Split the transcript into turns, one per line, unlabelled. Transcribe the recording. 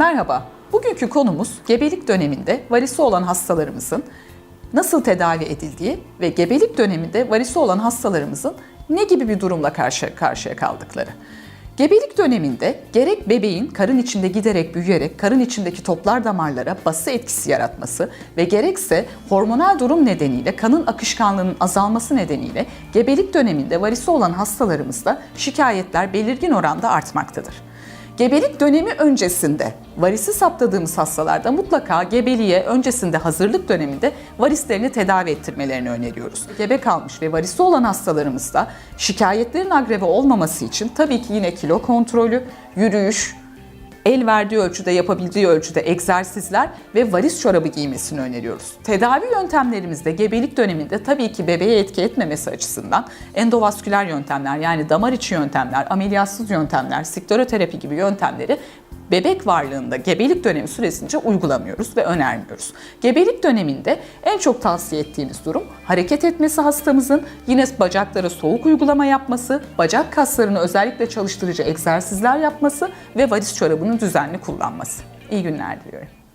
Merhaba, bugünkü konumuz gebelik döneminde varisi olan hastalarımızın nasıl tedavi edildiği ve gebelik döneminde varisi olan hastalarımızın ne gibi bir durumla karşı karşıya kaldıkları. Gebelik döneminde gerek bebeğin karın içinde giderek büyüyerek karın içindeki toplar damarlara bası etkisi yaratması ve gerekse hormonal durum nedeniyle kanın akışkanlığının azalması nedeniyle gebelik döneminde varisi olan hastalarımızda şikayetler belirgin oranda artmaktadır. Gebelik dönemi öncesinde varisi saptadığımız hastalarda mutlaka gebeliğe öncesinde hazırlık döneminde varislerini tedavi ettirmelerini öneriyoruz. Gebe kalmış ve varisi olan hastalarımızda şikayetlerin agreve olmaması için tabii ki yine kilo kontrolü, yürüyüş, el verdiği ölçüde yapabildiği ölçüde egzersizler ve varis çorabı giymesini öneriyoruz. Tedavi yöntemlerimizde gebelik döneminde tabii ki bebeğe etki etmemesi açısından endovasküler yöntemler yani damar içi yöntemler, ameliyatsız yöntemler, sikleroterapi gibi yöntemleri bebek varlığında gebelik dönemi süresince uygulamıyoruz ve önermiyoruz. Gebelik döneminde en çok tavsiye ettiğimiz durum hareket etmesi hastamızın yine bacaklara soğuk uygulama yapması, bacak kaslarını özellikle çalıştırıcı egzersizler yapması ve varis çorabını düzenli kullanması. İyi günler diliyorum.